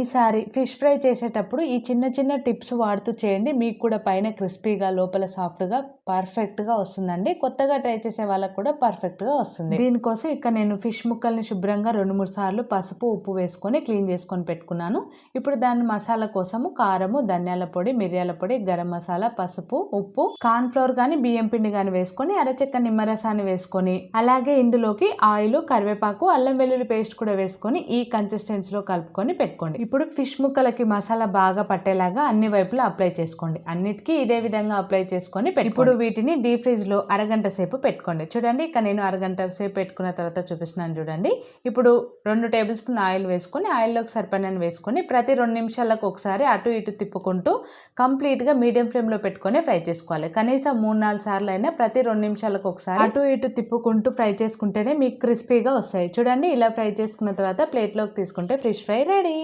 ఈసారి fish fry చేసేటప్పుడు ఈ చిన్న చిన్న టిప్స్ వాడుతూ చేయండి. మీకు కూడా పైన క్రిస్పీగా లోపల సాఫ్ట్గా పర్ఫెక్ట్గా వస్తుందండి. కొత్తగా ట్రై చేసే వాళ్ళకి కూడా పర్ఫెక్ట్గా వస్తుంది. దీనికోసం ఇక్కడ నేను ఫిష్ ముక్కల్ని శుభ్రంగా రెండు మూడు సార్లు పసుపు ఉప్పు వేసుకొని క్లీన్ చేసుకొని పెట్టుకున్నాను. ఇప్పుడు దాని మసాలా కోసము కారము ధనియాల పొడి మిరియాల పొడి గరం మసాలా పసుపు ఉప్పు కార్న్ ఫ్లోర్ కానీ బియ్యం పిండి కానీ వేసుకొని అరచెక్క నిమ్మరసాన్ని వేసుకొని అలాగే ఇందులోకి ఆయిల్ కరివేపాకు అల్లం వెల్లుల్లి పేస్ట్ కూడా వేసుకొని ఈ కన్సిస్టెన్సీలో కలుపుకొని పెట్టుకోండి. ఇప్పుడు ఫిష్ ముక్కలకి మసాలా బాగా పట్టేలాగా అన్ని వైపులా అప్లై చేసుకోండి. అన్నిటికీ ఇదే విధంగా అప్లై చేసుకొని ఇప్పుడు వీటిని డీప్ ఫ్రిజ్లో అరగంట సేపు పెట్టుకోండి. చూడండి ఇక నేను అరగంట సేపు పెట్టుకున్న తర్వాత చూపిస్తున్నాను చూడండి. ఇప్పుడు రెండు టేబుల్ స్పూన్ ఆయిల్ వేసుకొని ఆయిల్లోకి సరిపడినని వేసుకొని ప్రతి రెండు నిమిషాలకు ఒకసారి అటు ఇటు తిప్పుకుంటూ కంప్లీట్గా మీడియం ఫ్లేమ్లో పెట్టుకొని ఫ్రై చేసుకోవాలి. కనీసం మూడు నాలుగు సార్లు అయినా ప్రతి రెండు నిమిషాలకు ఒకసారి అటు ఇటు తిప్పుకుంటూ ఫ్రై చేసుకుంటేనే మీకు క్రిస్పీగా వస్తాయి. చూడండి ఇలా ఫ్రై చేసుకున్న తర్వాత ప్లేట్లోకి తీసుకుంటే ఫిష్ ఫ్రై రెడీ.